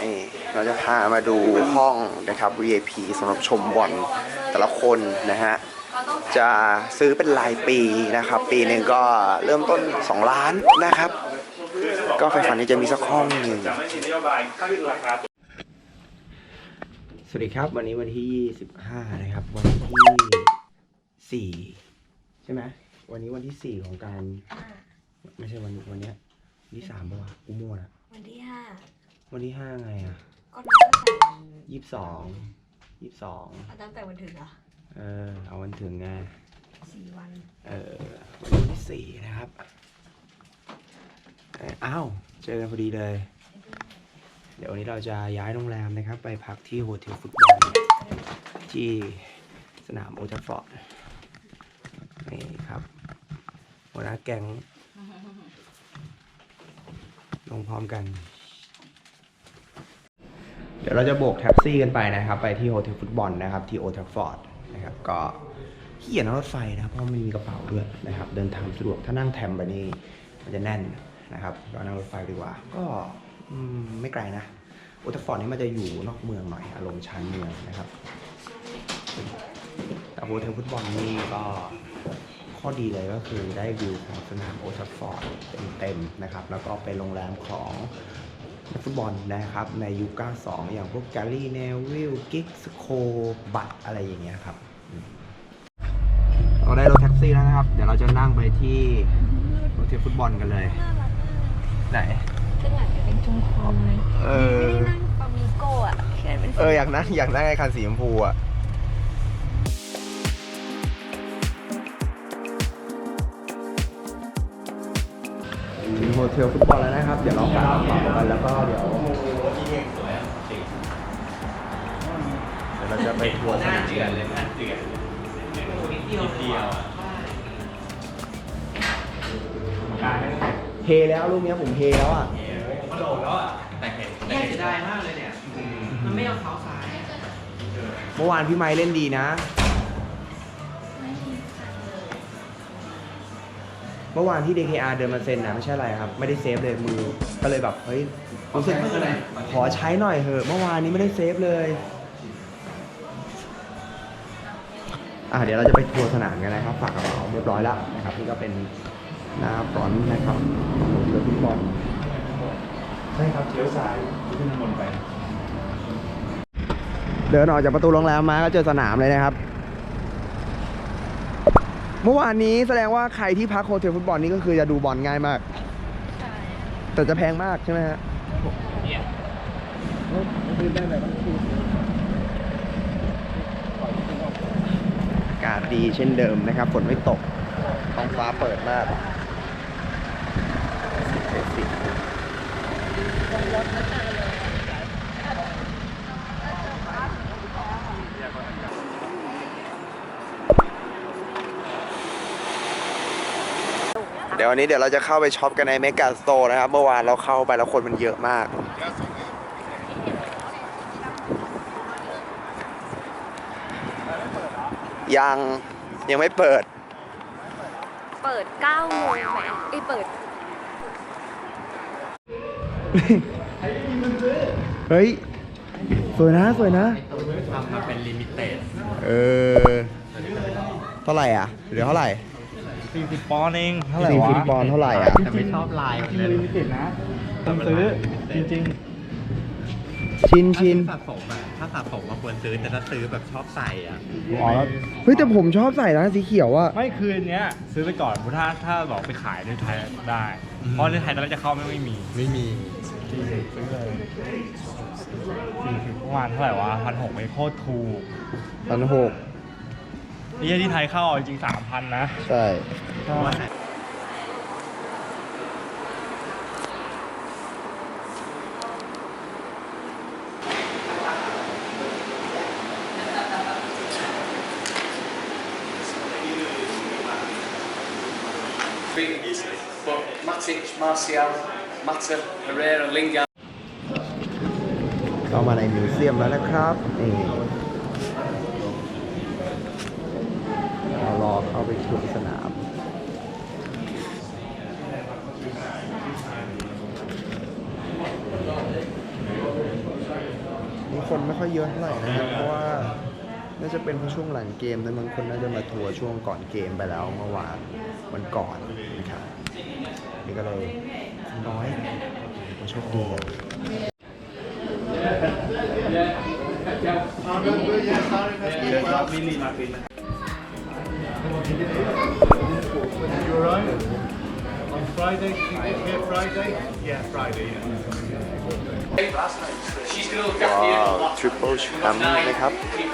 นี่เราจะพามาดูห้องนะครับ VIP สำหรับชมบอลแต่ละคนนะฮะ จะซื้อเป็นรายปีนะครับ ปีหนึ่งก็เริ่มต้น 2 ล้านนะครับ ก็ไฟฝันนี้จะมีสักห้องหนึ่งสวัสดีครับ วันนี้วันที่25นะครับ วันที่ 4 ใช่ไหมวันนี้วันที่ 4 ของการ ไม่ใช่วันวันเนี้ยวันที่3ป่ะวะกูมั่วละวันที่ห้า วันที่5ไงอะก็นับตั้งแต่วันยี่สิบสองยี่สิบสองนับตั้งแต่วันถึงเหรอะเออ เอาวันถึงไง สี่วันเออวันที่สี่นะครับเอ่ออ้าว เจอกันพอดีเลย เดี๋ยววันนี้เราจะย้ายโรงแรมนะครับ ไปพักที่โฮเทลฟุตบอลที่สนามโอลด์แทัฟฟอร์ดนี่ครับหัวหน้าแก๊งลงพร้อมกันเดี๋ยวเราจะโบกแท็กซี่กันไปนะครับ ไปที่โฮเทลฟุตบอลนะครับ ที่โอทัฟฟอร์ดนะครับ ก็ขี้เกียจนั่งรถไฟนะครับ เพราะไมันมีกระเป๋าด้วยนะครับ เดินทางสะดวก ถ้านั่งแทมไปนี่มันจะแน่นนะครับ เรานั่งรถไฟดีกว่า ก็ไม่ไกลนะ โอทัฟฟอร์ดนี่มันจะอยู่นอกเมืองหน่อย อารมณ์ชานเมืองนะครับ แต่โฮเทลฟุตบอลนี่ก็ข้อดีเลยก็คือได้วิวของสนามโอทัฟฟอร์ดเต็มๆนะครับ แล้วก็เป็นโรงแรมของ นักฟุตบอลนะครับ ในยุค 92 อย่างพวกแกลลี่เนวิลกิกสโคบัตอะไรอย่างเงี้ยครับอืมเราได้รถแท็กซี่แล้วนะครับ เดี๋ยวเราจะนั่งไปที่โรงเรียนฟุตบอลกันเลย ไหนซึ่งหลังจะเป็นจุงคงเลยเออไม่ได้นั่งฟามิโก้อะแค่เป็นเอออยากนั่งอยากนั่งไอ้คันสีชมพูอะ ถึงโฮเทลฟุตบอลแล้วนะครับ เดี๋ยวเราฝากกระเป๋ากันแล้วก็เดี๋ยวเดี๋ยวเราจะไปทัวร์สนามกันเทแล้วลูกเนี้ยผมเทแล้วอะแยกจะได้มากเลยเนี่ย มันไม่เอาเท้าซ้าย เมื่อวานพี่ไม้เล่นดีนะ เมื่อวานที่ DKR เดินมาเซ็นนะไม่ใช่อะไรครับ ไม่ได้เซฟเลยมือ ก็เลยแบบเฮ้ยรู้สึกขอใช้หน่อยเถอะเมื่อวานนี้ไม่ได้เซฟเลยอะเดี๋ยวเราจะไปทัวร์สนามกันนะครับฝากกระเป๋าเรียบร้อยแล้วนะครับนี่ก็เป็นหน้าฟรอนต์นะครับของเรือฟุตบอลใช่ครับเลี้ยวซ้ายขึ้นถนนไป เดินออกจากประตูโรงแรมมาก็เจอสนามเลยนะครับ เมื่อวานนี้แสดงว่าใครที่พักโฮเทลฟุตบอลนี่ก็คือจะดูบอลง่ายมาก แต่จะแพงมากใช่ไหมฮะอากาศดีเช่นเดิมนะครับ ฝนไม่ตก ท้องฟ้าเปิดมากเดี๋ ยววันนี้เดี๋ยวเราจะเข้าไปช็อปกันในเมกาสโตร์นะครับ เมื่อวานเราเข้าไปแล้วคนมันเยอะมาก ยังยังไม่เปิด เปิดเก้าโมงไหมไอยเปิด เฮ้ย สวยนะ สวยนะ ทำมาเป็นลิมิเต็ดเออ เท่าไหร่อะเหลือเท่าไหร่ 40ปอนด์เองเท่าไหร่สี่วะสิบปอนด์เท่าไหร่อะ แต่ไม่ชอบลายมันที่เลยลิมิเต็ดนะต้องซื้อจริงชินถ้าชินสะสมอะถ้าสะสมมาควรซื้อแต่ถ้าซื้อแบบชอบใส่อะๆอ๋อแล้วเฮ้ยแต่ผมชอบใส่นะสีเขียวอะ ไม่คืนเนี้ย ซื้อไปก่อนถ้าถ้าบอกไปขายในไทยได้ เพราะในไทยตอนแรกจะเข้าไม่ไม่มีไม่มี สี่สิบซื้อเลยสี่สิบประมาณเท่าไหร่วะพันหกไม่โคตรถูก พันหก นี่ที่ไทยเข้าจริงสามพันนะ ใช่ easily. But Matic, Martial, Mata, Herrera, Lingard. เข้ามาในมิวเซียมแล้วนะครับนี่เราร อเข้าไปชมสนามเคนไม่ค่อยเยอะเท่าไหร่นะครับเพราะว่าน่าจะเป็นเพราะช่วงหลังเกมแต่บางคนน่าจะมาทัวร์ช่วงก่อนเกมไปแล้วเมื่อวานวันก่อนนะครับนี่ก็เลยน้อยมาโชคดีกัน You alright? On Friday? Did you get here Friday? Yeah, Friday, yeah. She's going to look after you. ว้าวทริปเปิลแชมป์นะครับ นี่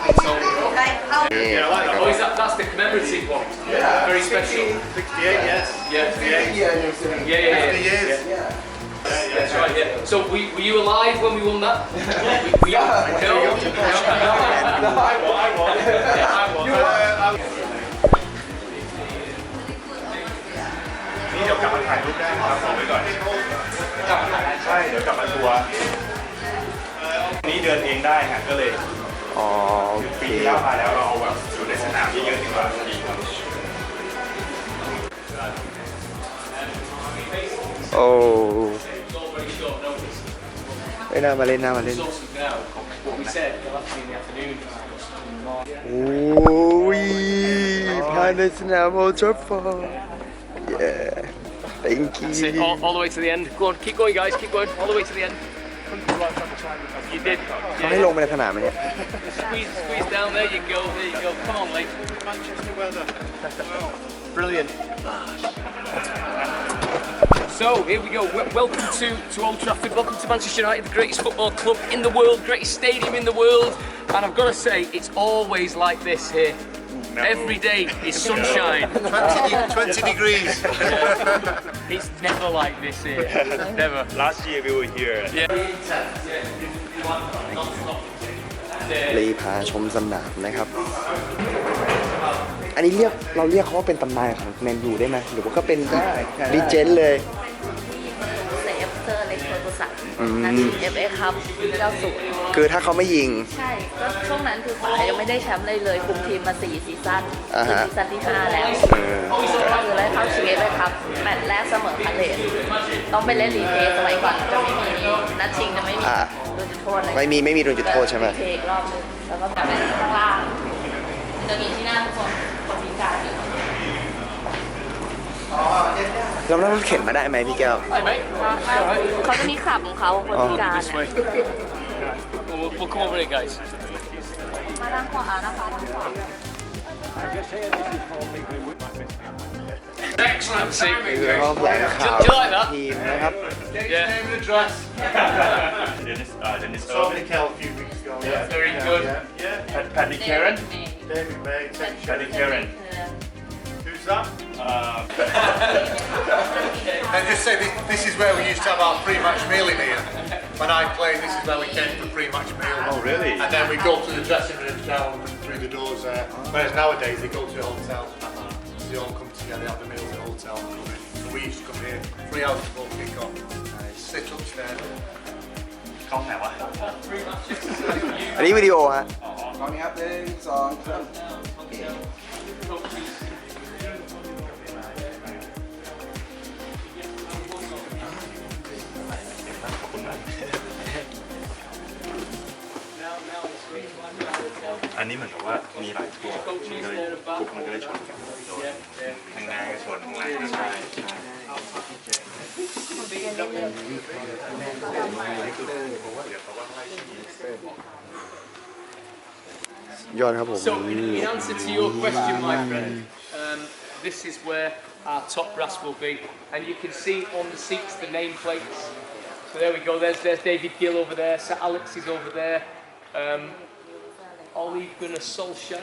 Oh, is that, that's the commemorative one? Yeah. Very special. 68, yes. Yeah. Yeah, yeah, yeah. yeah. years. That's right, yeah. So were, were you alive when we won that? Were you? No. I won, I won. Yeah, I won. นี่ เดี๋ยวกลับมาถ่ายรูปได้นะครับขอไว้ก่อนใช่เดี๋ยวกลับมาทัวร์นี่เดินเองได้ฮะก็เลยอ๋อโอเคปีที่แล้วมาแล้วเราเอาแบบอยู่ในสนามเยอะๆดีกว่าดีครับโอ้เอ้ยน่ามาเล่นน่ามาเล่น Now, what we said, they'll have to be in the afternoon. โอ้ยภายในสนามโอทราฟอร์ด yeah Thank you. That's it, all, all, the way to the end. Go on, keep going, guys, keep going, all the way to the end. You did. Can Squeeze, squeeze down, there you go, there you go. Come on, mate. Manchester weather. Brilliant. So here we go. Welcome to, to Old Trafford. Welcome to Manchester United, the greatest football club in the world, greatest stadium in the world. And I've got to say, it's always like this here. Every day is sunshine. 20 degrees. It's never like this here. Never. Last year we were here. Yeah. ลีพาชมสนามนะครับ อันนี้เรียกเราเรียกเขาว่าเป็นตำนานของแมนยูได้ไหมหรือว่าก็เป็นดีเจนเลย อร์กูสันอืมนาทีเอฟเอครับ90 คือถ้าเขาไม่ยิง ใช่ก็ช่วงนั้นคือป๋ายังไม่ได้แชมป์เลยเลย คุมทีมมา 4 ซีซั่นอ่าคือฮะ ซีซั่นที่ 5 แล้วเออคือได้เข้าชิงเอฟเอครับแมตช์แรกเสมอพาเลทต้องไปเล่นรีเพย์สมัยก่อนจะไม่มีนัดชิงจะไม่มีอ่า โดนจุดโทษเลยไม่มีไม่มีโดนจุดโทษใช่ไหมรีเพย์อีกรอบนึงแล้วก็กลับไปข้างล่างจะมีที่หน้าทุกคนคนพิการอยู่ เรานั่งรถเข็นมาได้ไหมพี่แก้ว Hi, mate. Alright. เขาจะมีขับของเขาคนพิการ This เนี่ย way. We'll, we'll, we'll come over here, guys. มาทางขวานะคะทางขวา Excellent. See. คือห้องแถลงข่าว Do you like that? ทีมนะครับ Yeah. Name and address. Dennis, uh, Dennis Somebody a few weeks ago. Yeah. Very good. Yeah. Pat, Paddy Karen. David May. Paddy Karen. Who's Uh, and just say this, this, is where we used to have our pre-match meal in here. When I played, this is where we came for pre-match meal. Oh, really? And then we go to the dressing room down through the doors there. Whereas nowadays they go to the hotel. They all come together, have the meal at the hotel. So we used to come here three hours before kick-off, sit upstairs. Can't Anybody all right? Coming up there, it's on. อันนี้วิดีโอฮะ อันนี้เหมือนกับว่ามีหลายทัวร์มันก็เลยกรุ๊ปมันก็เลยชนกันโดนข้างหน้าก็ชนข้างหลังก็ใช่ใช่ ยอดครับผม So, in, in answer to your question, my friend, um, this is where our top brass will be, and you can see on the seats the nameplates. So there we go. There's there's David Gill over there. Sir Alex is over there. Um, Ollie Gunnar Solskjaer.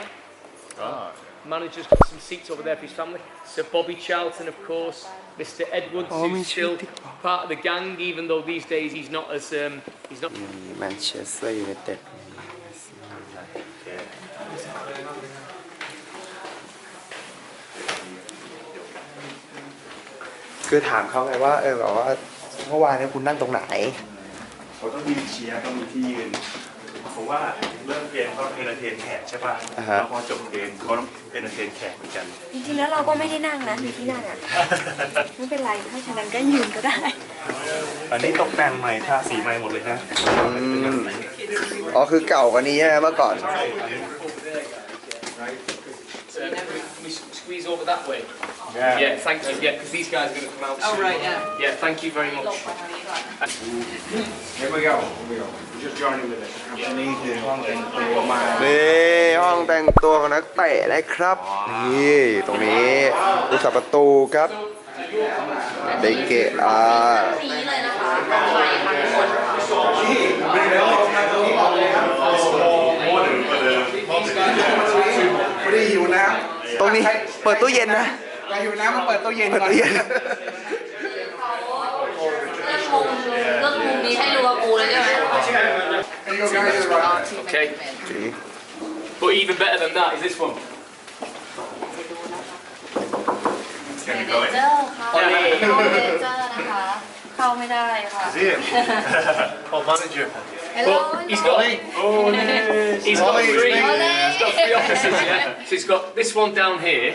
Manager's got some seats over there for his family. Sir Bobby Charlton, of course. Mr. Edwards, Oh, who's still part of the gang, even though these days he's not as um, he's not. แมนเชสเตอร์ยูไนเต็ดคือถามเขาไงว่าเออแบบว่าเมื่อวานเนี้คุณนั่งตรงไหนเขาต้องมีเชียร์ต้องมีที่ยืนเพราะว่า เริ่มเกมเขาเอนเตอร์เทนแขกใช่ป่ะอ่าฮะ แล้วพอจบเกมเขาต้องเอนเตอร์เทนแขกเหมือนกัน จริงๆแล้วเราก็ไม่ได้นั่งนะอยู่ที่นั่นอะไม่เป็นไรถ้าฉะนั้นก็ยืนก็ได้ อันนี้ตกแต่งใหม่ทาสีใหม่หมดเลยนะอืมอ๋อคือเก่ากว่านี้ใช่ไหมเมื่อก่อน Uh, can we squeeze over that way? Yeah. Yeah, thank you. Yeah, because these guys are going to come out. Oh soon. right yeah Yeah, thank you very หล much. บมาทางนี้ก่อน Here we go. Here we go. We're just joining with it. นี่คือห้องแต่งตัวมานี่ห้องแต่งตัวของนักเตะนะครับ นี่ตรงนี้ผู้สับประตูครับเดเกอานี้เลยนะคะกองไฟค่ะทุกคนไม่ได้หิวน้ำตรงนี้เปิดตู้เย็นนะ หิวน้ำมาเปิดตู้เย็นเปิดตู้เย็นเลือกมุมเลือกมุมนี้ให้ดูกับกูเลยใช่ไหม Okay. But even better than that is this one. เมเนเจอร์ค่ะเมเนเจอร์นะคะ เข้าไม่ได้ค่ะ Oh, manager. Hello But he's got he's got three he's got three offices, yeah. So he's got this one down here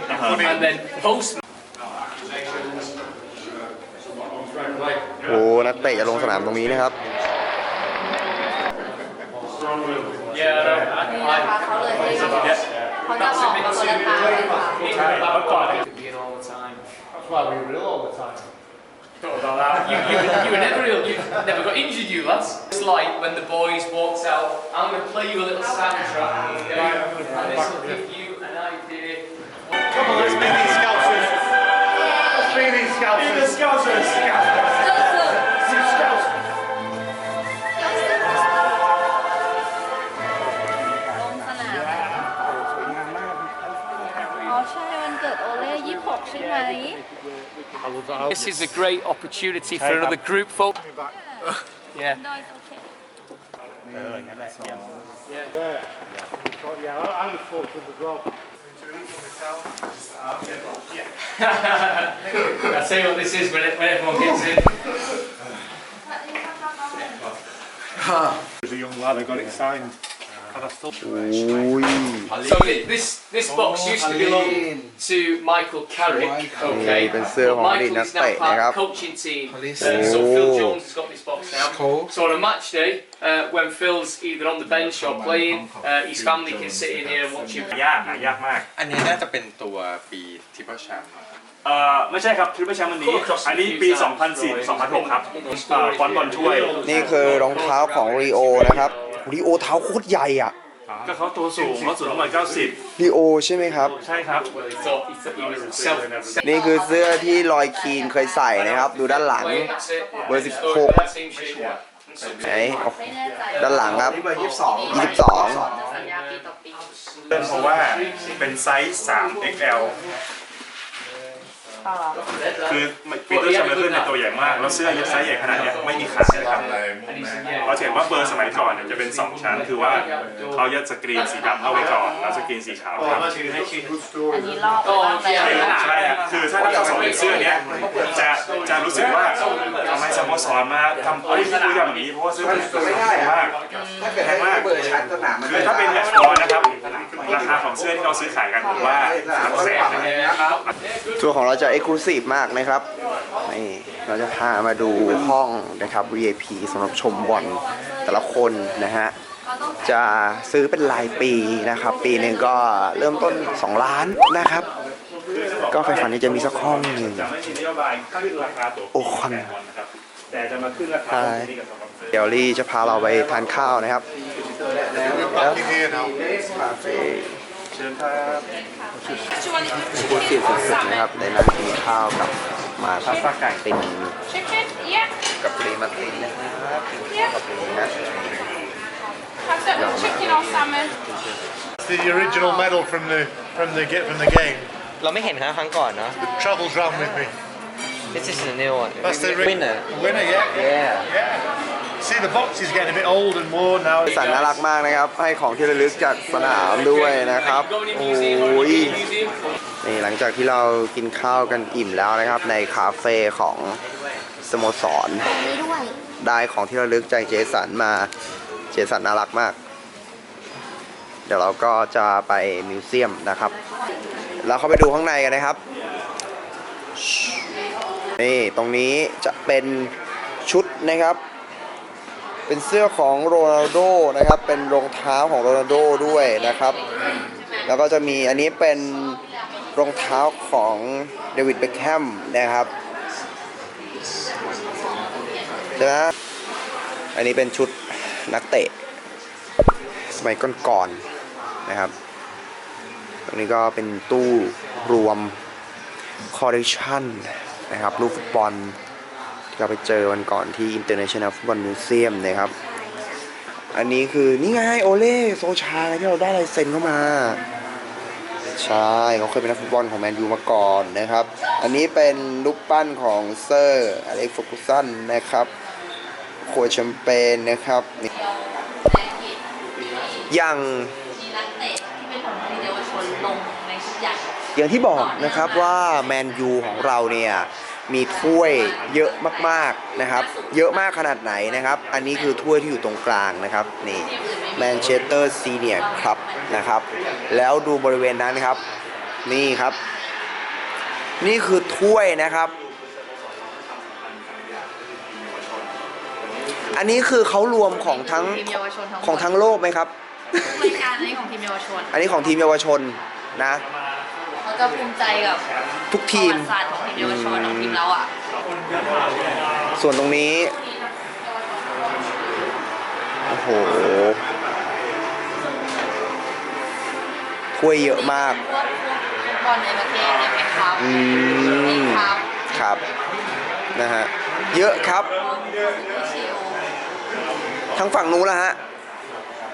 and then post โอ้นักเตะจะลงสนามตรงนี้นะครับ Yeah, I know. นี่นะคะเขาเลยให้เขาจะบอกมาคนละทางเลยค่ะ Being all the time. That's why we were ill all the time. Thought about that. You, you, you were never ill. You never got injured, you lads. It's like when the boys walked out. I'm going to play you a little soundtrack. And this will give you an idea. Come on, let's be these scousers. Let's be these scousers. Be the scousers. scousers. Oh, sao anh yeah. ô วันเกิดโอเล่ยี่หกใช่ไหม This is a great opportunity for another group folk. Yeah. No it's okay Yeah, I, I look forward to them as well. I'll tell you what this is when, it, when everyone gets in. As a young lad, I got it signed. อุ้ย So thi- this this box used to belong to Michael Carrick, okay? Yeah,เป็นเสื้อ But ของอดีต Michael นัก is เตะ now นะ part ครั of บ the coaching team. Uh, so Phil Jones has got this box now. So on a match day, uh, when Phil's either on the bench or playing, uh, his family can sit in here and watch him. ยากนะยากมาก อันนี้น่าจะเป็นตัวปีทิปเปอร์แชมป์ เอ่อไม่ใช่ครับทริปเปิลแชมป์วันนี้ อันนี้ปี 2004 2006 ครับเอ่อฟอนต์บอลถ้วย นี่คือรองเท้าของรีโอนะครับ รีโอเท้าโคตรใหญ่อะก็เขาตัวสูงเขาสูงประมาณ90รีโอใช่ไหมครับ ใช่ครับ Well, he thought he, thought he was self. นี่คือเสื้อที่ลอยคีนเคยใส่นะครับ ดูด้านหลัง That's it. Where's it Story Coke? of that same shape. ไหนโอ้ไม่แน่ใจด้านหลังครับยี่สิบสอง22สัญญาปีต่อปีเป็นเพราะว่าเป็นไซส์ 3XL คือปีเตอร์แชมเบอร์เลนเป็นตัวใหญ่มาก แล้วเสื้อไซส์ใหญ่ขนาดเนี้ยไม่มีขานะครับ And he said, yeah. เราจะเห็นว่าเบอร์สมัยก่อนเนี่ยจะเป็น 2 ชั้น คือว่าเขาจะสกรีนสีดำเข้าไปก่อน แล้วสกรีนสีขาวครับ Imagine it's a good อั story. นนี้ลอกไปบ้างแล้วใช่ครับคือถ้าเราสมเป็นเสื้อเนี้ยจะจะรู้สึกว่าทำไมสโมสรมาทำเอ้ยคืออย่างนี้เพราะว่าเสื้อมันสวยมากแพงมากคือถ้าเป็นแมตช์บอลนะครับ ราคาของเสื้อที่เราซื้อขายกันผมว่าสามแสนนะครับตัวของเราจะ Exclusive มากนะครับนี่เราจะพามาดูห้องนะครับ VIP สำหรับชมบอลแต่ละคนนะฮะจะซื้อเป็นรายปีนะครับ ปีหนึ่งก็เริ่มต้น 2 ล้านนะครับ ก็ไฟฝันนี้จะมีสักห้องหนึ่งจะไม่มีนโยบายขึ้นราคาตั๋วโอ้คอนแฟนบอลนะครับแต่จะมาขึ้นราคาตรงนี้กับสปอนเซอร์เดี๋ยวลี่จะพาเราไปทานข้าวนะครับ แล้ว Back in here now. เชิญครับ พูดสิสุดๆนะครับได้นั่งกินข้าวกับมาพาสต้าไก่เป็นกับปรีมาตินนะครับกับปรีนะ It's the original medal from the from the get from the game. เราไม่เห็นครั้งก่อนเนาะ Travels round with me. This is the new one That's the ri- winner winner, yeah. yeah Yeah. See the box is getting a bit old and worn now. สันน่ารักมากนะครับ ให้ของที่ระลึกจากสนามด้วยนะครับ โอ้ยนี่หลังจากที่เรากินข้าวกันอิ่มแล้วนะครับ ในคาเฟ่ของสโมสร ได้ของที่ระลึกจากเจสันมา เจสันน่ารักมาก เดี๋ยวเราก็จะไปมิวเซียมนะครับ เราเข้าไปดูข้างในกันนะครับ นี่ตรงนี้จะเป็นชุดนะครับ เป็นเสื้อของโรนัลโดนะครับ เป็นรองเท้าของโรนัลโดด้วยนะครับ แล้วก็จะมีอันนี้เป็นรองเท้าของเดวิดเบคแฮมนะครับใช่ไหมอันนี้เป็นชุดนักเตะ สมัยก่อนๆนะครับ ตรงนี้ก็เป็นตู้รวมคอลเลคชันนะครับลูกฟุตบอล เราไปเจอวันก่อนที่ International Football Museum นะครับ อันนี้คือนี่ไงโอเล่โซชาไงที่เราได้ลายเซ็นเข้ามา ใช่เขาเคยเป็นนักฟุตบอลของแมนยูมาก่อนนะครับ อันนี้เป็นรูปปั้นของเซอร์อเล็กซ์ฟกุสันนะครับโคชแชมเปญนะครับนี่อย่างมีนักเตะที่เป็นของทีมเยาวชนลงในชุดใหญ่อย่างที่บอกนะครับว่าแมนยูของเราเนี่ย มีถ้วยเยอะมากๆนะครับ เยอะมากขนาดไหนนะครับ อันนี้คือถ้วยที่อยู่ตรงกลางนะครับนี่แมนเชสเตอร์ซีเนียร์ครับนะครับ แล้วดูบริเวณนั้นครับ นี่ครับ นี่คือถ้วยนะครับ อันนี้คือเขารวมของทั้งทีมเยาวชนทั้งหมดของทั้งโลกไหมครับรายการนี้ของทีมเยาวชน อันนี้ของทีมเยาวชนนะเขา จะภูมิใจกับทุกทีม ประวัติศาสตร์ของทีมเยาวชนของทีมเราอะ ส่วนตรงนี้ โอ้โห ถ้วยเยอะมากพวกฟุตบอลในประเทศเนี่ยไหมครับอืนี่มครับครับ นะฮะ เยอะครับ ชิลทั้งฝั่งนู้นละฮะ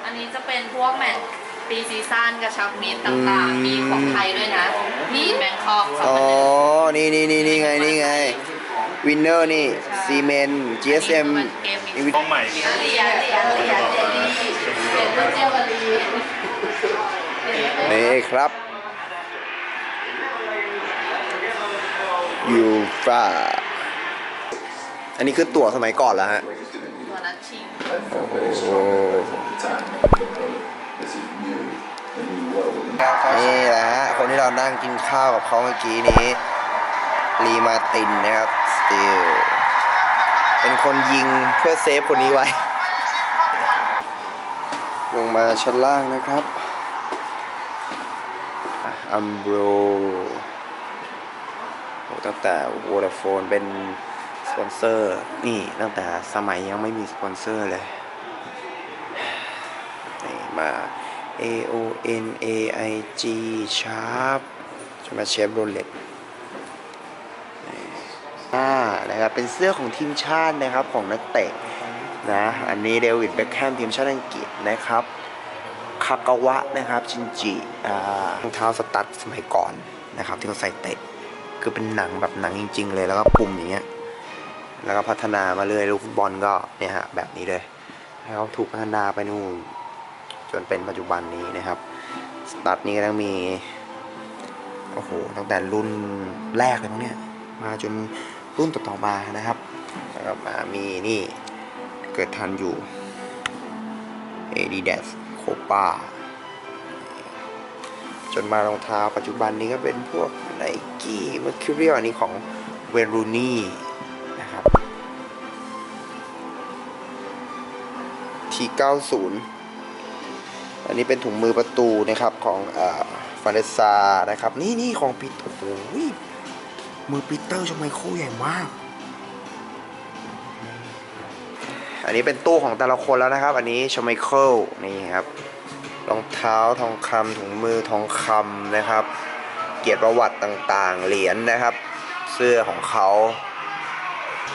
อันนี้จะเป็นพวกแมตช์ ปีซีซั่นกระชับมิตรต่างๆ มีของไทยด้วยนะ นี่แบงคอกสองอ๋อพันหนึ่งนี่นี่นี่นี่ไง นี่ไง วินเนอร์นี่ ซีเมน GSM นี่วิห้องใหม่เหรียญเหรียญเหรียญเหรียญเหรียญเหรียญเหรียญรุ่นเจวลีนี่ครับยูฟาอันนี้คือตั๋วสมัยก่อนแล้วฮะ ตัวนัดชิงโอ้ นี่แหละฮะคนที่เรานั่งกินข้าวกับเขาเมื่อกี้นี้รีมาตินนะครับสตีลเป็นคนยิงเพื่อเซฟคนนี้ไว้ ลงมาชั้นล่างนะครับอัมโบรตั้งแต่วอร์โฟนเป็นสปอนเซอร์ นี่ตั้งแต่สมัยยังไม่มีสปอนเซอร์เลย นี่มา A O N A I G Sharp ใช่ไหมเชฟโรเลตอ่านะครับเป็นเสื้อของทีมชาตินะครับของนักเตะนะอันนี้เดวิดเบคแฮมทีมชาติอังกฤษนะครับคากาวะนะครับชินจิอ่ารองเท้าสตั๊ดสมัยก่อนนะครับที่เขาใส่เตะคือเป็นหนังแบบหนังจริง ๆ เลยแล้วก็ปุ่มอย่างเงี้ยแล้วก็พัฒนามาเรื่อยลูกฟุตบอลก็เนี่ยฮะแบบนี้เลย แล้วถูกพัฒนาไปนู่น จนเป็นปัจจุบันนี้นะครับสตัดนี้ก็ต้องมีโอ้โหตั้งแต่รุ่นแรกเลยมั้งเนี่ยมาจนรุ่นต่อๆมานะครับแล้วก็มามีนี่เกิดทันอยู่ Adidas Copa จนมารองเท้าปัจจุบันนี้ก็เป็นพวก Nike Mercurial อันนี้ของเวรูนี่นะครับ T90 อันนี้เป็นถุงมือประตูนะครับของฟาเรซานะครับ นี่นี่ของปีโอ้โหมือปีเตอร์ชไมโครใหญ่มาก อันนี้เป็นตู้ของแต่ละคนแล้วนะครับ อันนี้ชไมเคิลนี่ครับรองเท้าทองคำถุงมือทองคำนะครับ เกียรติประวัติต่างๆ เหรียญนะครับ เสื้อของเขา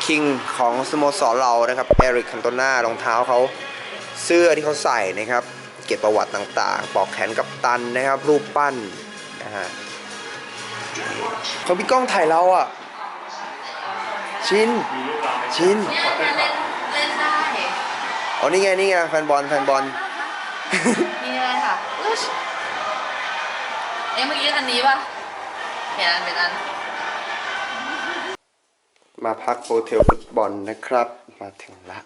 คิงของสโมสรเรานะครับเอริกคันโตนารองเท้าเขาเสื้อที่เขาใส่นะครับ เกียรติประวัติต่างๆปลอกแขนกับตันนะครับ รูปปั้นนะฮะเขาพี่ก้องถ่ายเราอะ ชิน ชินเนี่ยเนี่ยเล่นเล่นได้อ๋อนี่ไง นี่ไง แฟนบอล แฟนบอล นี่เลยค่ะอึ๊ชเอ๊ะเมื่อกี้อันนี้ป่ะเห็นอันเป็นอัน มาพักโฮเทลฟุตบอลนะครับ มาถึงละ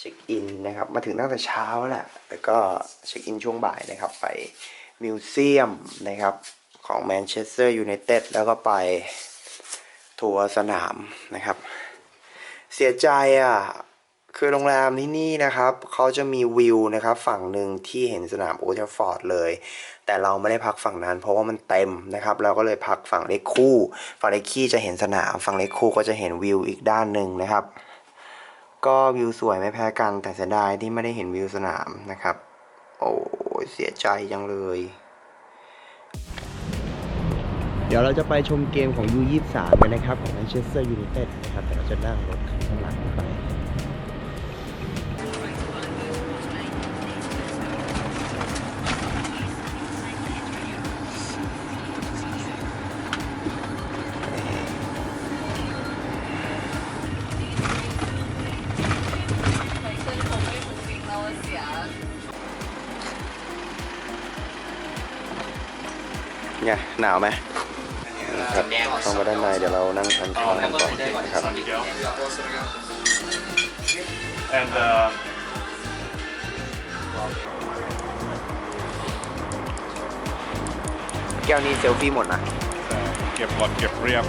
เช็คอินนะครับ มาถึงตั้งแต่เช้าแหละแล้วก็เช็คอินช่วงบ่ายนะครับ ไปมิวเซียมนะครับของแมนเชสเตอร์ยูไนเต็ดแล้วก็ไปทัวร์สนามนะครับ เสียใจอะ คือโรงแรมที่นี่นะครับ เขาจะมีวิวนะครับ ฝั่งหนึ่งที่เห็นสนามโอเทฟฟอร์ดเลย แต่เราไม่ได้พักฝั่งนั้น เพราะว่ามันเต็มนะครับ เราก็เลยพักฝั่งเลขคู่ ฝั่งเลขคี่จะเห็นสนาม ฝั่งเลขคู่ก็จะเห็นวิวอีกด้านหนึ่งนะครับ ก็วิวสวยไม่แพ้กันแต่เสียดายที่ไม่ได้เห็นวิวสนามนะครับ โอ้เสียใจจังเลย เดี๋ยวเราจะไปชมเกมของ U23 กันนะครับ ของ Manchester United นะครับแต่เราจะนั่งรถข้างหลังไป ไง หนาวไหมครับเข้ามาด้านในเดี๋ยวเรานั่งทานข้าวกันก่อนนะครับ and uh, แก้วนี้เซลฟี่หมดนะ เก็บหมดเก็บเรียบ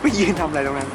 ไปยืนทำอะไรตรงนั้น